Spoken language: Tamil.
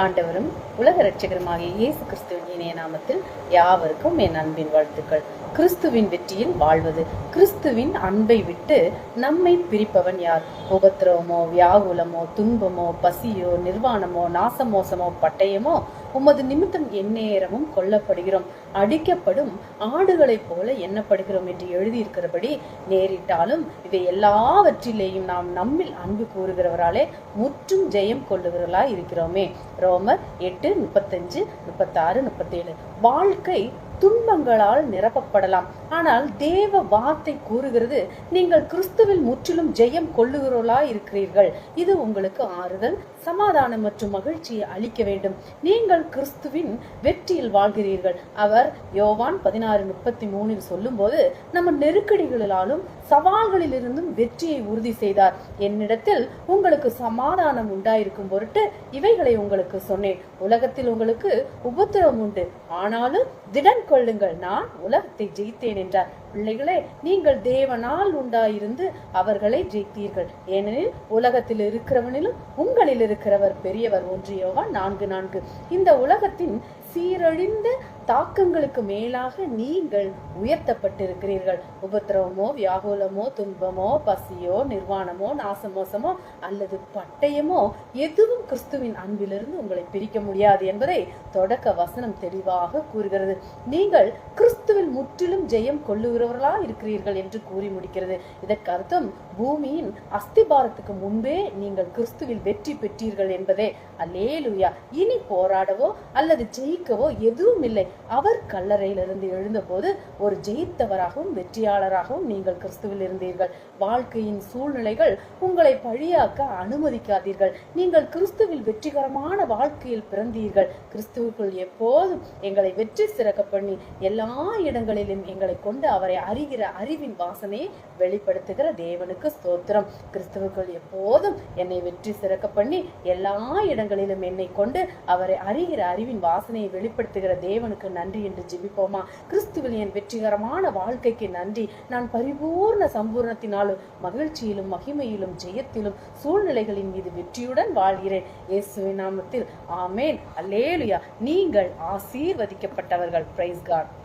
ஆண்டவரும் உலக இரட்சகருமாகிய இயேசு கிறிஸ்துவின் இணைய நாமத்தில் யாவருக்கும் என் அன்பின் வாழ்த்துக்கள். கிறிஸ்துவின் வெற்றியில் வாழ்வது. கிறிஸ்துவின் அன்பை விட்டு நம்மை பிரிப்பவன் யார்? உபத்திரவமோ வியாகுலமோ துன்பமோ பசியோ நிர்வாணமோ நாசமோசமோ பட்டயமோ உமது நிமித்தம் எந்நேரமும் கொல்லப்படுகிறோம். அடிக்கப்படும் ஆடுகளைப் போல எண்ணப்படுகிறோம் என்று எழுதியிருக்கிறபடி நேரிட்டாலும் இவை எல்லாவற்றிலேயும் நாம் நம்மில் அன்பு கூறுகிறவராலே முற்றும் ஜெயம் கொள்ளுகிறவர்களாய் இருக்கிறோமே. ரோமர் எட்டு முப்பத்தஞ்சு முப்பத்தாறு முப்பத்தேழு. வாழ்க்கை துன்பங்களால் நிரப்பப்படலாம். ஆனால் தேவ வார்த்தை கூறுகிறது நீங்கள் கிறிஸ்துவில் முற்றிலும் ஜெயம் கொள்ளுகிறோளா இருக்கிறீர்கள் இது உங்களுக்கு ஆறுதல் சமாதானம் மற்றும் மகிழ்ச்சியை அளிக்க வேண்டும். நீங்கள் கிறிஸ்துவின் வெற்றியில் வாழ்கிறீர்கள். அவர் யோவான் பதினாறு முப்பத்தி மூணில் சொல்லும்போது நம்ம நெருக்கடிகளிலாலும் சவால்களிலிருந்தும் வெற்றியை உறுதி செய்தார். என்னிடத்தில் உங்களுக்கு சமாதானம் உண்டாயிருக்கும் பொருட்டு இவைகளை உங்களுக்கு சொன்னேன். உலகத்தில் உங்களுக்கு உபத்திரவம் உண்டு. ஆனாலும் திடன் கொள்ளுங்கள். நான் உலகத்தை ஜெயித்தேன் And Linda. பிள்ளைகளே நீங்கள் தேவனால் உண்டாயிருந்து அவர்களை ஜெயித்தீர்கள். ஏனெனில் உலகத்தில் இருக்கிறவனிலும் உங்களில் இருக்கிறவர் பெரியவர். ஒன்றியோவா நான்கு நான்கு. இந்த உலகத்தின் சீரழிந்த தாக்கங்களுக்கு மேலாக நீங்கள் உயர்த்தப்பட்டிருக்கிறீர்கள். உபத்திரவமோ வியாகுலமோ துன்பமோ பசியோ நிர்வாணமோ நாசமோசமோ அல்லது பட்டயமோ எதுவும் கிறிஸ்துவின் அன்பிலிருந்து உங்களை பிரிக்க முடியாது என்பதை தொடக்க வசனம் தெளிவாக கூறுகிறது. நீங்கள் கிறிஸ்துவில் முற்றிலும் ஜெயம் கொள்ளுகிறவர்களா இருக்கிறீர்கள் என்று கூறி முடிக்கிறது. இதற்கர்த்தம் பூமியின் அஸ்திபாரத்துக்கு முன்பே நீங்கள் கிறிஸ்துவில் வெற்றி பெற்றீர்கள் என்பதே. அல்லேலுயா. இனி போராடவோ அல்லது ஜெயிக்கவோ எதுவும் இல்லை அவர் கல்லறையிலிருந்து எழுந்தபோது ஒரு ஜெயித்தவராகவும் வெற்றியாளராகவும் நீங்கள் கிறிஸ்துவில் இருந்தீர்கள். வாழ்க்கையின் சூழ்நிலைகள் உங்களை பழியாக்க அனுமதிக்காதீர்கள். நீங்கள் கிறிஸ்துவில் வெற்றிகரமான வாழ்க்கையில் பிறந்தீர்கள். கிறிஸ்துவுக்குள் எப்போதும் எங்களை வெற்றி சிறக்க பண்ணி எல்லா இடங்களிலும் எங்களை கொண்டு அவரை அறிகிற அறிவின் வாசனையை வெளிப்படுத்துகிற தேவனுக்கு ஸ்தோத்திரம். கிறிஸ்தவர்கள் எப்போதும் என்னை வெற்றி சிறக்க பண்ணி எல்லா இடங்களிலும் என்னை கொண்டு அவரை அறிகிற அறிவின் வாசனையை வெளிப்படுத்துகிற தேவனுக்கு நன்றி என்று ஜெபிப்போமா? கிறிஸ்துவில் என் வெற்றிகரமான வாழ்க்கைக்கு நன்றி. நான் பரிபூர்ண சம்பூர்ணத்தினாலும் மகிழ்ச்சியிலும் மகிமையிலும் ஜெயத்திலும் சூழ்நிலைகளின் மீது வெற்றியுடன் வாழ்கிறேன். இயேசுவின் நாமத்தில் ஆமேன். அல்லேலுயா. நீங்கள் ஆசீர்வதிக்கப்பட்டவர்கள். Price God